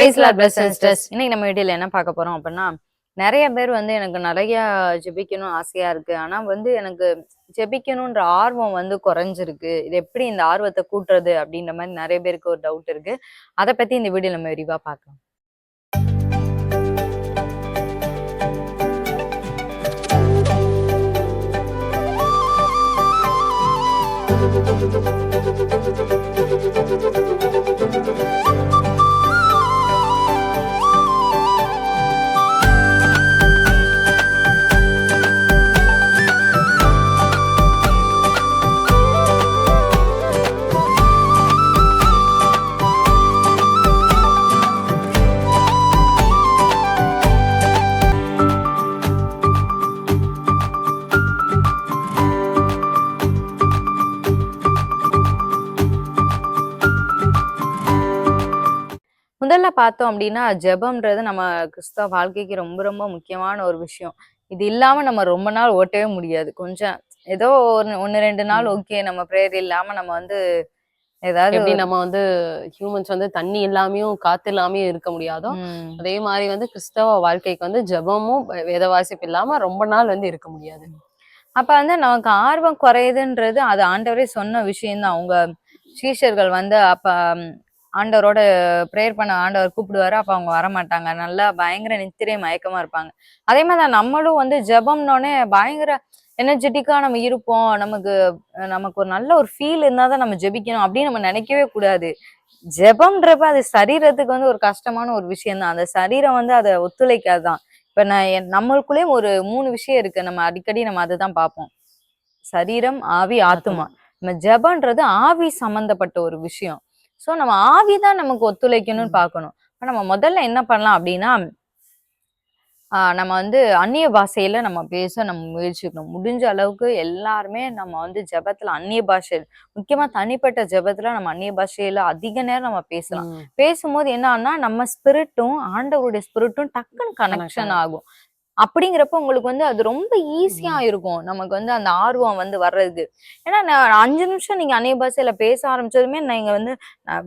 இன்னைக்கு நம்ம வீடியோல என்ன பார்க்க போறோம் அப்படின்னா நிறைய பேர் வந்து எனக்கு நிறைய ஜெபிக்கணும் ஆசையா இருக்கு. ஆனா வந்து எனக்கு ஜெபிக்கணுன்ற ஆர்வம் வந்து குறைஞ்சிருக்கு. இது எப்படி இந்த ஆர்வத்தை கூட்டுறது அப்படின்ற மாதிரி நிறைய பேருக்கு ஒரு டவுட் இருக்கு. அதை பத்தி இந்த வீடியோ நம்ம விரிவா பார்க்கலாம். முதல்ல பார்த்தோம் அப்படின்னா ஜெபம்ன்றது நம்ம கிறிஸ்தவ வாழ்க்கைக்கு ரொம்ப ரொம்ப முக்கியமான ஒரு விஷயம் இது இல்லாம நம்ம ரொம்ப நாள் ஓட்டவே முடியாது கொஞ்சம் ஏதோ ஒரு ஒன்னு ரெண்டு நாள். ஓகே நம்ம ப்ரேயர் இல்லாம நம்ம வந்து ஏதாவது நம்ம வந்து ஹியூமன்ஸ் வந்து தண்ணி இல்லாமையும் காத்து இல்லாமையும் இருக்க முடியாதோ. அதே மாதிரி வந்து கிறிஸ்தவ வாழ்க்கைக்கு வந்து ஜெபமும் வேத வாசிப்பு இல்லாம ரொம்ப நாள் வந்து இருக்க முடியாது அப்ப வந்து நமக்கு ஆர்வம் குறையுதுன்றது அது ஆண்டவரே சொன்ன விஷயம்தான் அவங்க சீஷர்கள் வந்து அப்ப ஆண்டவரோட ப்ரேயர் பண்ண ஆண்டவர் கூப்பிடுவாரு. அப்ப அவங்க வர மாட்டாங்க நல்லா பயங்கர நித்திரை மயக்கமா இருப்பாங்க. அதே மாதிரி தான் நம்மளும் வந்து ஜெபம்னோடனே பயங்கர எனர்ஜெட்டிக்கா நம்ம இருப்போம். நமக்கு நமக்கு ஒரு நல்ல ஒரு ஃபீல் இருந்தாதான் தான் நம்ம ஜெபிக்கணும் அப்படின்னு நம்ம நினைக்கவே கூடாது. ஜெபம்ன்றப்ப அது சரீரத்துக்கு வந்து ஒரு கஷ்டமான ஒரு விஷயம் தான். அந்த சரீரம் வந்து அதை ஒத்துழைக்காதுதான் இப்ப நான் நம்மளுக்குள்ளேயும் ஒரு மூணு விஷயம் இருக்கு. நம்ம அடிக்கடி நம்ம அதை தான் பார்ப்போம். சரீரம் ஆவி ஆத்துமா. நம்ம ஜெபன்றது ஆவி சம்பந்தப்பட்ட ஒரு விஷயம். சோ நம்ம ஆவி தான் நமக்கு ஒத்துழைக்கணும்னு. பார்க்கணும் இப்ப நம்ம முதல்ல என்ன பண்ணலாம் அப்படின்னா நம்ம வந்து அந்நிய பாஷையில நம்ம பேச நம்ம முயற்சிக்கணும் முடிஞ்ச அளவுக்கு எல்லாருமே நம்ம வந்து ஜெபத்துல அந்நிய பாஷை முக்கியமா தனிப்பட்ட ஜெபத்துல நம்ம அந்நிய பாஷையில அதிக நேரம் நம்ம பேசலாம். பேசும்போது என்னன்னா நம்ம ஸ்பிரிட்டும் ஆண்டவருடைய ஸ்பிரிட்டும் டக்குன்னு கனெக்ஷன் ஆகும். அப்படிங்கிறப்ப உங்களுக்கு வந்து அது ரொம்ப ஈஸியா இருக்கும். நமக்கு வந்து அந்த ஆர்வம் வந்து வர்றது ஏன்னா நான் அஞ்சு நிமிஷம் நீங்க அந்நிய பாஷையில பேச ஆரம்பிச்சதுமே நீங்க வந்து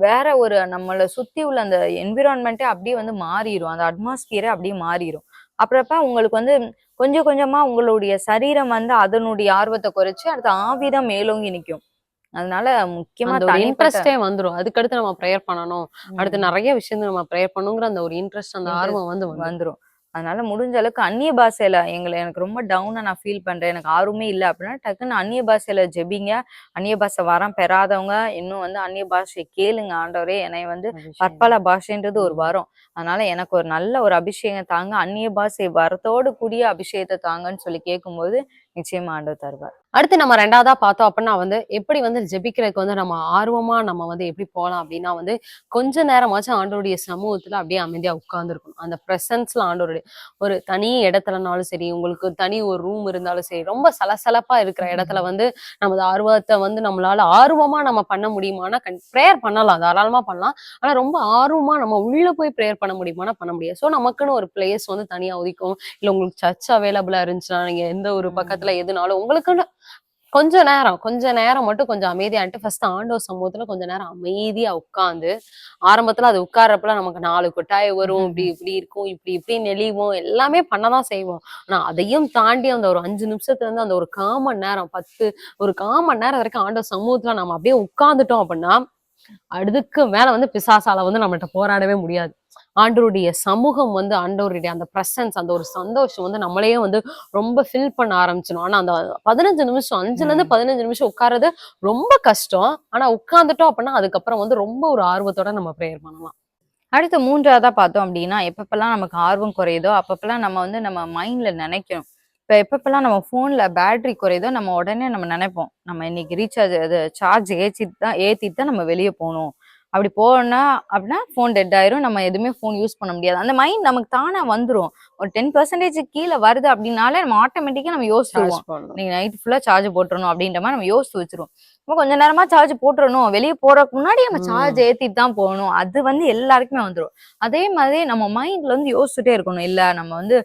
வேற ஒரு நம்மளை சுத்தி உள்ள அந்த என்விரான்மெண்ட்டே அப்படியே வந்து மாறிடும் அந்த அட்மாஸ்பியரே அப்படியே மாறிடும் அப்புறப்ப உங்களுக்கு வந்து கொஞ்சம் கொஞ்சமா உங்களுடைய சரீரம் வந்து அதனுடைய ஆர்வத்தை குறைச்சு அடுத்த ஆவிதான் மேலோங்கி நிக்கும். அதனால முக்கியமா இன்ட்ரெஸ்டே வந்துரும். அதுக்கடுத்து நம்ம ப்ரேயர் பண்ணணும். அடுத்து. நிறைய விஷயம் நம்ம ப்ரேயர் பண்ணுங்கிற அந்த ஒரு இன்ட்ரெஸ்ட் அந்த ஆர்வம் வந்து வந்துரும். அதனால முடிஞ்ச அளவுக்கு அந்நிய பாஷையில எங்களை எனக்கு ரொம்ப டவுனா நான் ஃபீல் பண்றேன். எனக்கு ஆர்வமே இல்லை அப்படின்னா டக்குன்னு அந்நிய பாஷையில ஜெபிங்க. அந்நிய பாஷை வரம் பெறாதவங்க இன்னும் வந்து அந்நிய பாஷை கேளுங்க ஆண்டவரே. என்னை வந்து. பற்பல பாஷைன்றது ஒரு. வரம். அதனால எனக்கு ஒரு நல்ல ஒரு அபிஷேகம் தாங்க. அந்நிய பாஷை வரத்தோடு கூடிய அபிஷேகத்தை தாங்கன்னு சொல்லி கேட்கும்போது நிச்சயமா ஆண்டவர் தருவார். அடுத்து நம்ம ரெண்டாவதா பார்த்தோம் அப்படின்னா வந்து எப்படி வந்து ஜெபிக்கிறதுக்கு வந்து நம்ம ஆர்வமா நம்ம வந்து எப்படி போகலாம் அப்படின்னா வந்து கொஞ்ச நேரமாச்சும் ஆண்டவருடைய சமூகத்துல அப்படியே அமைதியா உட்கார்ந்துருக்கணும். அந்த பிரசன்ஸ்ல ஆண்டவருடைய ஒரு தனி இடத்துலனாலும் சரி உங்களுக்கு தனி ஒரு ரூம் இருந்தாலும் சரி ரொம்ப சலசலப்பா இருக்கிற இடத்துல வந்து நமது ஆர்வத்தை வந்து நம்மளால ஆர்வமா நம்ம பண்ண முடியுமானா ப்ரேயர் பண்ணலாம் தாராளமா பண்ணலாம். ஆனா ரொம்ப ஆர்வமா நம்ம உள்ள போய் ப்ரேயர் பண்ண முடியுமானா பண்ண முடியாது. ஸோ நமக்குன்னு ஒரு பிளேஸ் வந்து தனியா ஒதுக்கும் இல்ல உங்களுக்கு சர்ச் அவைலபிளா இருந்துச்சுன்னா நீங்க எந்த ஒரு. பக்கத்துல எதுனாலும் உங்களுக்குன்னு கொஞ்ச நேரம் கொஞ்ச நேரம் மட்டும் கொஞ்சம் அமைதியான்ட்டு ஃபர்ஸ்ட் ஆண்டவர் சமூகத்துல கொஞ்ச நேரம் அமைதியா உட்கார்ந்து ஆரம்பத்துல அது உட்கார்றப்பல நமக்கு நாலு கொட்டாய் வரும் இப்படி இப்படி இருக்கும் இப்படி இப்படி நெளிவோம் எல்லாமே பண்ணதான் செய்வோம். ஆனா அதையும் தாண்டி அந்த ஒரு அஞ்சு நிமிஷத்துல இருந்து அந்த ஒரு காமன் நேரம் பத்து ஒரு காமன் நேரம் வரைக்கும் ஆண்டவர் சமூகத்துல நம்ம அப்படியே உட்கார்ந்துட்டோம் அப்படின்னா அதுக்கு மேல வந்து பிசாசால வந்து நம்மள்ட்ட போராடவே முடியாது. ஆண்டவருடைய சமூகம் வந்து ஆண்டவருடைய அந்த பிரசன்ஸ் அந்த ஒரு சந்தோஷம் வந்து நம்மளையே வந்து ரொம்ப ஃபில் பண்ண ஆரம்பிச்சிடும். ஆனா அந்த பதினஞ்சு நிமிஷம் அஞ்சுல இருந்து ம். பதினஞ்சு நிமிஷம் உட்கார்றது ரொம்ப கஷ்டம். ஆனா உட்கார்ந்துட்டோம் அப்படின்னா அதுக்கப்புறம் வந்து ரொம்ப ஒரு ஆர்வத்தோட நம்ம ப்ரேயர் பண்ணலாம். அடுத்து மூன்றாவதா பார்த்தோம் அப்படின்னா எப்பப்பெல்லாம் நமக்கு ஆர்வம் குறையுதோ அப்பப்பெல்லாம் நம்ம வந்து நம்ம மைண்ட்ல நினைக்கணும். இப்ப எப்பப்பெல்லாம் நம்ம போன்ல பேட்டரி குறையுதோ நம்ம உடனே நம்ம நினைப்போம். நம்ம இன்னைக்கு ரீசார்ஜ் அது சார்ஜ் ஏற்றிட்டு தான் ஏத்திட்டு தான் நம்ம வெளியே போகணும். அப்படி போனா அப்படின்னா ஃபோன் டெட் ஆயிரும். நம்ம எதுவுமே ஃபோன் யூஸ் பண்ண முடியாது. அந்த மைண்ட் நமக்கு தானா வந்துரும். ஒரு டென் பர்சன்டேஜ் கீழே வருது அப்படின்னாலே நம்ம ஆட்டோமேட்டிக்கா நம்ம யோசிச்சிருவோம் சார்ஜ் பண்ணணும். நீங்க நைட் ஃபுல்லா சார்ஜ் போட்டுறணும் அப்படின்ற மாதிரி நம்ம யோசிச்சு வச்சிருவோம். இப்போ கொஞ்ச நேரமா சார்ஜ் போட்டுறணும். வெளியே போறதுக்கு முன்னாடி நம்ம. சார்ஜ் ஏத்திட்டு தான் போகணும். அது வந்து எல்லாருக்குமே வந்துரும். அதே மாதிரி நம்ம மைண்ட்ல வந்து யோசிச்சுட்டே இருக்கணும். இல்ல நம்ம வந்து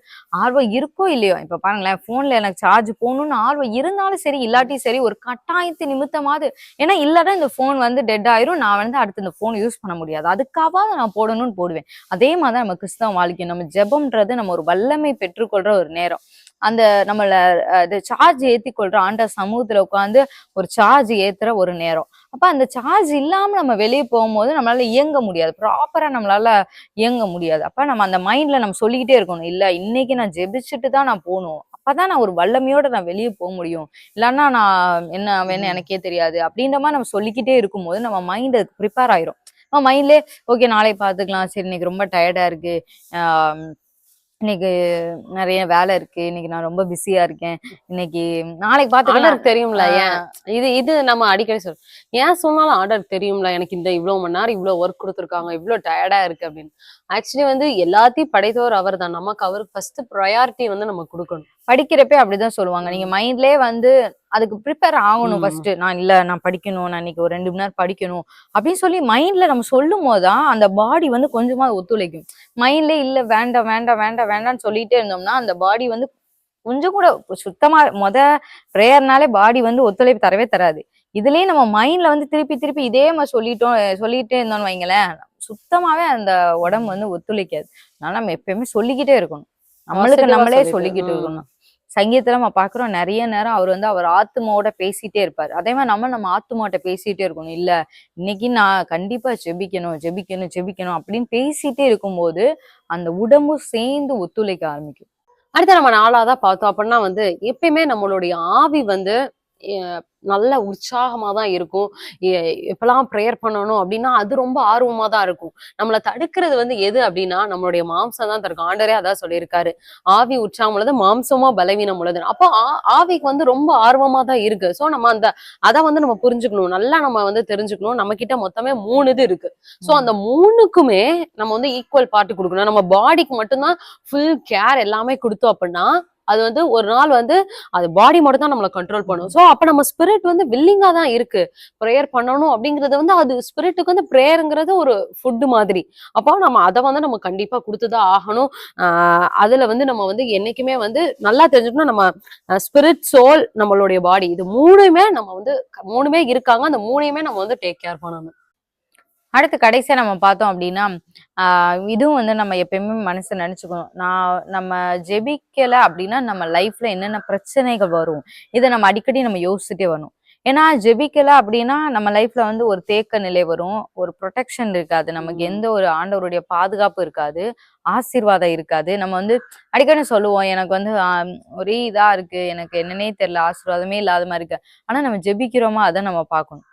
ஆர்வம் இருக்கோ இல்லையோ இப்ப பாருங்களேன் போன்ல எனக்கு சார்ஜ் போகணும்னு ஆர்வம் இருந்தாலும் சரி இல்லாட்டி சரி ஒரு கட்டாயத்து நிமித்தமாவது ஏன்னா இல்லாட்டா இந்த போன் வந்து டெட் ஆயிரும். நான் வந்து அடுத்து இந்த ஃபோன் யூஸ் பண்ண முடியாது. அதுக்காவது நான் போடணும்னு போடுவேன். அதே மாதிரி தான் நம்ம கிறிஸ்தவ வாழ்க்கை நம்ம ஜெபம்ன்றது நம்ம ஒரு வல்லமை பெற்றுக்கொள்ற ஒரு நேரம். அந்த நம்மள சார்ஜ் ஏத்தி கொள்ற ஆண்ட சமூகத்துல உட்காந்து ஒரு சார்ஜ் ஏத்துற ஒரு நேரம். அப்ப அந்த சார்ஜ் இல்லாம நம்ம வெளியே போகும்போது நம்மளால இயங்க முடியாது. ப்ராப்பரா நம்மளால இயங்க முடியாது. அப்ப நம்ம அந்த மைண்ட்ல நம்ம சொல்லிக்கிட்டே இருக்கணும். இல்ல இன்னைக்கு நான் ஜெபிச்சுட்டு தான் நான் போகணும். அப்பதான் நான் ஒரு வல்லமையோட நான் வெளியே போக முடியும். இல்லைன்னா நான் என்ன வேணும் எனக்கே தெரியாது. அப்படின்ற மாதிரி நம்ம சொல்லிக்கிட்டே இருக்கும்போது நம்ம மைண்ட் ப்ரிப்பேர் ஆயிரும். நம்ம மைண்ட்லயே ஓகே நாளை பார்த்துக்கலாம். சரி இன்னைக்கு ரொம்ப டயர்டா இருக்கு. இன்னைக்கு நிறைய வேலை இருக்கு. இன்னைக்கு நான் ரொம்ப பிஸியா இருக்கேன். இன்னைக்கு நாளைக்கு பார்த்துக்கலாம். ஆர்டர் தெரியும்ல ஏன்? இது இது நம்ம அடிக்கடி சொல் ஏன் சொன்னாலும் ஆர்டர் தெரியும்ல எனக்கு இந்த இவ்வளவு மணி நேரம் இவ்வளவு ஒர்க் கொடுத்துருக்காங்க இவ்வளவு டயர்டா இருக்கு அப்படின்னு. ஆக்சுவலி வந்து எல்லாத்தையும் படைத்தவர் அவர் தான் நமக்கு அவருக்கு ஃபர்ஸ்ட் ப்ரையாரிட்டி வந்து நம்ம கொடுக்கணும். படிக்கிறப்பே அப்படிதான் சொல்லுவாங்க. நீங்க மைண்ட்லயே வந்து அதுக்கு ப்ரிப்பேர் ஆகணும். ஃபர்ஸ்ட் நான் இல்ல நான் படிக்கணும் நான் இன்னைக்கு ஒரு ரெண்டு மணி நேரம் படிக்கணும் அப்படின்னு சொல்லி மைண்ட்ல நம்ம சொல்லும் போதுதான் அந்த பாடி வந்து கொஞ்சமா ஒத்துழைக்கும். மைண்ட்லயே இல்ல வேண்டாம் வேண்டாம் வேண்டாம் வேண்டாம்னு சொல்லிட்டே இருந்தோம்னா அந்த பாடி வந்து கொஞ்சம் கூட சுத்தமா மொத ப்ரேயர்னாலே பாடி வந்து ஒத்துழைப்பு தரவே தராது. இதுலயே நம்ம மைண்ட்ல வந்து திருப்பி திருப்பி இதே மாதிரி சொல்லிட்டோம் சொல்லிட்டே இருந்தோம்னு வைங்களேன் சுத்தமாவே அந்த உடம்பு வந்து ஒத்துழைக்காது. அதனால நம்ம எப்பயுமே சொல்லிக்கிட்டே இருக்கணும். நம்மளுக்கு நம்மளே சொல்லிக்கிட்டு. இருக்கணும். சங்கீதத்தில் நம்ம பார்க்குறோம் நிறைய நேரம் அவர் வந்து அவர் ஆத்துமாவோட பேசிட்டே இருப்பார். அதே மாதிரி நம்ம நம்ம ஆத்துமாட்ட பேசிட்டே இருக்கணும். இல்ல இன்னைக்கு நான் கண்டிப்பா ஜெபிக்கணும் ஜெபிக்கணும் ஜெபிக்கணும் அப்படின்னு பேசிட்டே இருக்கும்போது அந்த உடம்பும் சேர்ந்து ஒத்துழைக்க ஆரம்பிக்கும். அடுத்து நம்ம நாளாதான் பார்த்தோம் அப்படின்னா வந்து எப்பயுமே நம்மளுடைய ஆவி வந்து நல்ல உற்சாகமா தான் இருக்கும் எப்பெல்லாம் ப்ரேயர் பண்ணணும் அப்படின்னா அது ரொம்ப ஆர்வமா தான் இருக்கும். நம்மள தடுக்கிறது வந்து எது அப்படின்னா நம்மளுடைய மாம்சம் தான் தடுக்கும் ஆண்டரே அதான் சொல்லியிருக்காரு. ஆவி உற்சாகம் உள்ளது மாம்சமா பலவீனம் உள்ளது அப்போ ஆவிக்கு வந்து ரொம்ப ஆர்வமா தான் இருக்கு. சோ நம்ம அந்த அதை வந்து நம்ம புரிஞ்சுக்கணும். நல்லா நம்ம வந்து தெரிஞ்சுக்கணும். நம்ம கிட்ட மொத்தமே மூணு இது இருக்கு. சோ அந்த மூணுக்குமே நம்ம வந்து ஈக்குவல் பார்ட் கொடுக்கணும். நம்ம பாடிக்கு மட்டும்தான் ஃபுல் கேர் எல்லாமே கொடுத்தோம் அப்படின்னா அது வந்து ஒரு நாள் வந்து அது பாடி மட்டும் தான் நம்மளை கண்ட்ரோல் பண்ணும். சோ அப்ப நம்ம ஸ்பிரிட் வந்து வில்லிங்கா தான் இருக்கு. ப்ரேயர் பண்ணணும் அப்படிங்கிறது வந்து அது ஸ்பிரிட்டுக்கு வந்து ப்ரேயருங்கிறது ஒரு ஃபுட்டு மாதிரி. அப்போ நம்ம அதை வந்து நம்ம கண்டிப்பா கொடுத்துதான் ஆகணும். அதில் அதுல வந்து நம்ம வந்து என்னைக்குமே வந்து நல்லா தெரிஞ்சுக்கணும் நம்ம ஸ்பிரிட் சோல் நம்மளுடைய பாடி இது மூணுமே நம்ம வந்து மூணுமே இருக்காங்க. அந்த மூணையுமே நம்ம வந்து டேக் கேர் பண்ணணும். அடுத்து கடைசியா நம்ம பார்த்தோம் அப்படின்னா இதுவும் வந்து நம்ம எப்பயுமே மனசு நினைச்சுக்கணும். நான் நம்ம ஜெபிக்கல அப்படின்னா நம்ம லைஃப்ல என்னென்ன பிரச்சனைகள் வரும் இதை நம்ம அடிக்கடி நம்ம யோசிச்சுட்டே வரணும். ஏன்னா ஜெபிக்கல அப்படின்னா நம்ம லைஃப்ல வந்து ஒரு தேக்க நிலை வரும் ஒரு ப்ரொடெக்ஷன் இருக்காது. நமக்கு. எந்த ஒரு ஆண்டவருடைய பாதுகாப்பு இருக்காது ஆசீர்வாதம் இருக்காது. நம்ம வந்து அடிக்கடி சொல்லுவோம் எனக்கு வந்து ஒரே இதா இருக்கு எனக்கு என்னன்னே தெரியல ஆசீர்வாதமே இல்லாத மாதிரி இருக்கு. ஆனா நம்ம ஜெபிக்கிறோமா அதை நம்ம பார்க்கணும்.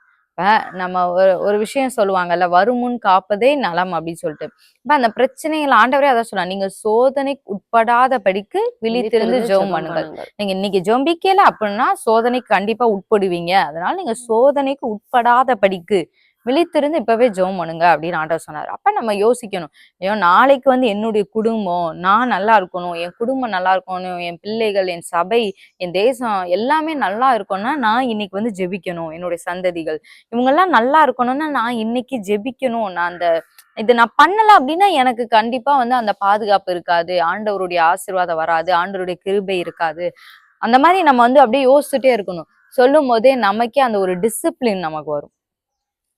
நம்ம ஒரு ஒரு விஷயம் சொல்லுவாங்கல்ல வருமுன் காப்பதே நலம் அப்படின்னு சொல்லிட்டு. இப்ப அந்த பிரச்சனைகள் ஆண்டவரே அதான் சொன்னா நீங்க சோதனைக்கு உட்படாத படிக்கு விழித்திருந்து ஜெபம் பண்ணுங்கள். நீங்க இன்னைக்கு ஜெபிக்கல அப்படின்னா சோதனைக்கு கண்டிப்பா உட்படுவீங்க. அதனால நீங்க சோதனைக்கு உட்படாத படிக்கு விழித்திருந்து இப்பவே ஜோம் பண்ணுங்க அப்படின்னு ஆண்டவர் சொன்னார். அப்ப நம்ம யோசிக்கணும். ஐயோ நாளைக்கு வந்து என்னுடைய குடும்பம் நான் நல்லா இருக்கணும் என் குடும்பம் நல்லா இருக்கணும் என் பிள்ளைகள் என் சபை என் தேசம் எல்லாமே நல்லா இருக்கணும்னா நான் இன்னைக்கு வந்து ஜெபிக்கணும் என்னுடைய சந்ததிகள். இவங்கெல்லாம் நல்லா இருக்கணும்னா நான் இன்னைக்கு ஜெபிக்கணும். நான் அந்த இது நான் பண்ணல அப்படின்னா எனக்கு கண்டிப்பா வந்து அந்த பாதுகாப்பு இருக்காது. ஆண்டவருடைய ஆசீர்வாதம் வராது. ஆண்டவருடைய கிருபை இருக்காது. அந்த மாதிரி நம்ம வந்து அப்படியே யோசிச்சுட்டே இருக்கணும். சொல்லும் போதே நமக்கே அந்த ஒரு டிசிப்ளின் நமக்கு வரும்.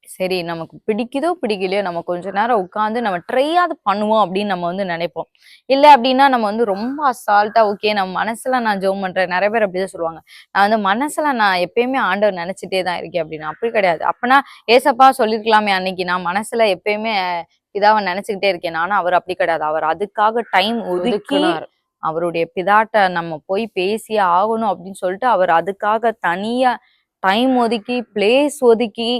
சரி நமக்கு பிடிக்குதோ பிடிக்கலையோ நம்ம கொஞ்ச நேரம் உட்காந்து நம்ம ட்ரையாவது பண்ணுவோம் அப்படின்னு நம்ம வந்து நினைப்போம். இல்ல அப்படின்னா நம்ம வந்து ரொம்ப அசால்ட்டா ஓகே நம்ம மனசுல நான் ஜெபம் பண்றேன். நிறைய பேர் அப்படிதான் சொல்லுவாங்க. நான் வந்து மனசுல நான் எப்பயுமே ஆண்டவர் நினைச்சிட்டே தான் இருக்கேன் அப்படின்னு அப்படி கிடையாது. அப்பனா ஏசப்பா சொல்லிருக்கலாமே அன்னைக்கு நான் மனசுல எப்பயுமே பிதாவை நினைச்சுக்கிட்டே இருக்கேன். ஆனா அவர் அப்படி கிடையாது. அவர் அதுக்காக டைம் ஒதுக்கி அவருடைய பிதாட்ட நம்ம போய் பேசியே ஆகணும் அப்படின்னு சொல்லிட்டு அவர் அதுக்காக தனியா டைம் ஒதுக்கி பிளேஸ் ஒதுக்கி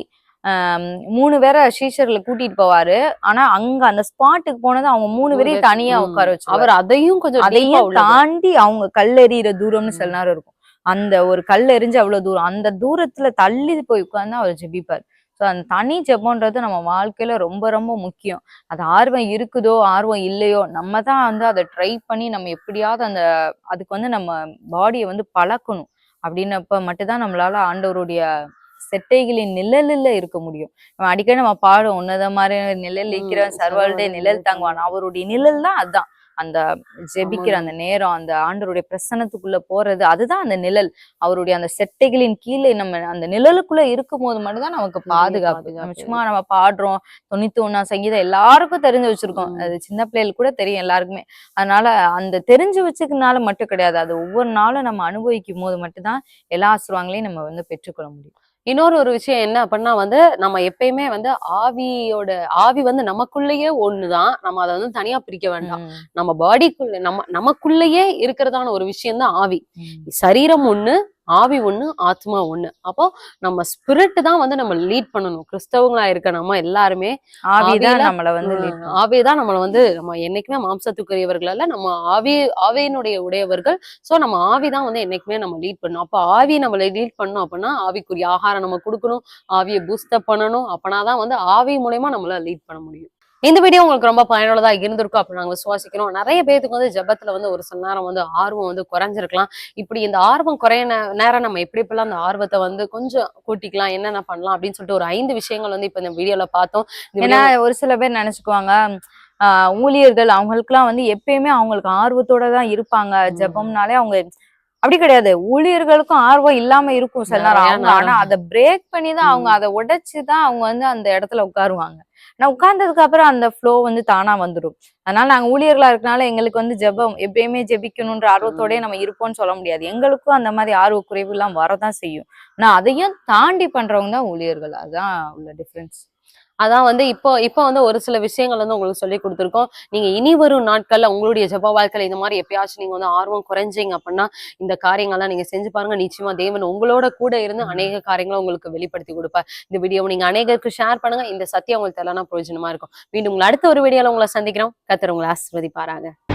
மூணு பேரை சீஷர்களை கூட்டிட்டு போவாரு. ஆனா அங்க அந்த ஸ்பாட்டுக்கு போனது அவங்க மூணு பேரையும் தனியா. உட்கார வச்சு அவர் அதையும் கொஞ்சம் அதையும். தாண்டி அவங்க கல்லெறிகிற தூரம்னு சில. நேரம் இருக்கும். அந்த ஒரு கல் எறிஞ்சு அவ்வளவு தூரம். அந்த தூரத்துல தள்ளி போய் உட்கார்ந்து அவர் ஜெபிப்பார். ஸோ அந்த தனி ஜெபம்ன்றது நம்ம வாழ்க்கையில ரொம்ப ரொம்ப முக்கியம். அது ஆர்வம் இருக்குதோ ஆர்வம் இல்லையோ நம்ம தான் வந்து அதை ட்ரை பண்ணி நம்ம எப்படியாவது அந்த அதுக்கு வந்து நம்ம பாடியை வந்து பழக்கணும். அப்படின்னப்ப மட்டும்தான் நம்மளால ஆண்டவருடைய செட்டைகளின் நிழலில் இருக்க முடியும். அடிக்கடி நம்ம பாடும் உன்னத மாதிரி நிழல் இருக்கிறவன் ம், சர்வாளுடைய நிழல் தாங்குவான். அவருடைய நிழல் தான் அதான். அந்த ஜெபிக்கிற அந்த நேரம் அந்த ஆண்டவருடைய பிரசன்னத்துக்குள்ள போறது அதுதான் அந்த நிழல். அவருடைய அந்த செட்டைகளின் கீழே நம்ம அந்த நிழலுக்குள்ள இருக்கும் போது மட்டும்தான் நமக்கு பாதுகாப்பு. நம்ம சும்மா நம்ம பாடுறோம் தொண்ணூத்தி ஒண்ணாம் சங்கீதம் எல்லாருக்கும் தெரிஞ்சு வச்சிருக்கோம். அது சின்ன பிள்ளைகளுக்கு கூட தெரியும் எல்லாருக்குமே. அதனால அந்த தெரிஞ்சு வச்சுக்கனால மட்டும் கிடையாது. அது ஒவ்வொரு நாளும் நம்ம அனுபவிக்கும் போது மட்டும்தான் எல்லா ஆசிர்வாங்களையும் நம்ம வந்து பெற்றுக்கொள்ள முடியும். இன்னொரு ஒரு விஷயம் என்ன அப்படின்னா வந்து நம்ம எப்பயுமே வந்து ஆவியோட ஆவி வந்து நமக்குள்ளேயே ஒண்ணுதான். நம்ம அதை வந்து தனியா பிரிக்க வேண்டாம். நம்ம பாடிக்குள்ள நம்ம நமக்குள்ளேயே இருக்கிறதான ஒரு விஷயம் தான் ஆவி. சரீரம் ஒண்ணு ஆவி ஒண்ணு ஆத்மா ஒண்ணு. அப்போ நம்ம ஸ்பிரிட் தான் வந்து நம்ம லீட் பண்ணணும். கிறிஸ்தவங்களா இருக்க நம்ம எல்லாருமே ஆவிதான் நம்மள வந்து பண்ணும். ஆவிதான் நம்மள வந்து நம்ம என்னைக்குமே மாம்சத்துக்குரியவர்கள் அல்ல நம்ம ஆவி ஆவியினுடைய உடையவர்கள். சோ நம்ம ஆவிதான் வந்து என்னைக்குமே நம்ம லீட் பண்ணணும். அப்ப ஆவி நம்மளை லீட் பண்ணணும் அப்படின்னா ஆவிக்குரிய ஆகாரம் நம்ம கொடுக்கணும் ஆவியை பூஸ்டப் பண்ணணும். அப்பனாதான் வந்து ஆவி மூலயமா நம்மள லீட் பண்ண முடியும். இந்த வீடியோ உங்களுக்கு ரொம்ப பயனுள்ளதா இருந்திருக்கும் அப்படி நாங்க விசுவாசிக்கிறோம். நிறைய பேருக்கு வந்து ஜெபத்துல வந்து ஒரு சில நேரம் வந்து ஆர்வம் வந்து குறைஞ்சிருக்கலாம். இப்படி இந்த ஆர்வம் குறைய நேரம் நம்ம எப்படி எப்படிலாம் அந்த ஆர்வத்தை வந்து கொஞ்சம் கூட்டிக்கலாம் என்னென்ன பண்ணலாம் அப்படின்னு சொல்லிட்டு ஒரு ஐந்து விஷயங்கள் வந்து இப்ப இந்த வீடியோல பார்த்தோம். ஏன்னா ஒரு சில பேர் நினைச்சுக்குவாங்க ஆஹ் ஊழியர்கள் அவங்களுக்குலாம் வந்து எப்பயுமே அவங்களுக்கு ஆர்வத்தோட தான் இருப்பாங்க. ஜெபம்னாலே அவங்க அப்படி கிடையாது. ஊழியர்களுக்கும் ஆர்வம் இல்லாம இருக்கும் சில நேரம். அவங்க ஆனா. அதை பிரேக் பண்ணி தான் அவங்க. அதை உடைச்சுதான் அவங்க வந்து அந்த இடத்துல உட்காருவாங்க. ஆனா உட்கார்ந்ததுக்கு அப்புறம் அந்த ஃப்ளோ வந்து தானா வந்துடும் அதனால நாங்க ஊழியர்களா இருக்கனால எங்களுக்கு வந்து ஜெபம் எப்பயுமே ஜெபிக்கணுன்ற ஆர்வத்தோடயே நம்ம இருப்போம்னு சொல்ல முடியாது. எங்களுக்கும் அந்த மாதிரி ஆர்வ குறைவு எல்லாம் வரதான் செய்யும். ஆனா அதையும் தாண்டி பண்றவங்க தான் ஊழியர்கள். அதான் உள்ள டிஃபரன்ஸ் அதான் வந்து இப்போ இப்போ வந்து ஒரு சில விஷயங்கள் வந்து உங்களுக்கு சொல்லி கொடுத்துருக்கோம். நீங்க இனி வரும் நாட்கள்ல உங்களுடைய ஜப வாழ்க்கையில இந்த மாதிரி எப்பயாச்சும் நீங்க வந்து ஆர்வம் குறைஞ்சீங்க அப்படின்னா இந்த காரியங்கள்லாம் நீங்க செஞ்சு பாருங்க. நிச்சயமா தேவன் உங்களோட கூட இருந்து அநேக காரியங்களை உங்களுக்கு வெளிப்படுத்தி கொடுப்பார். இந்த வீடியோவை நீங்க அநேகருக்கு ஷேர் பண்ணுங்க. இந்த சத்தியம் உங்களுக்கு எல்லாம் பிரயோஜனமா இருக்கும். மீண்டும் உங்களை அடுத்த ஒரு வீடியோல உங்களை சந்திக்கிறோம். கத்தர் உங்களை ஆசிர்வதிப்பாராங்க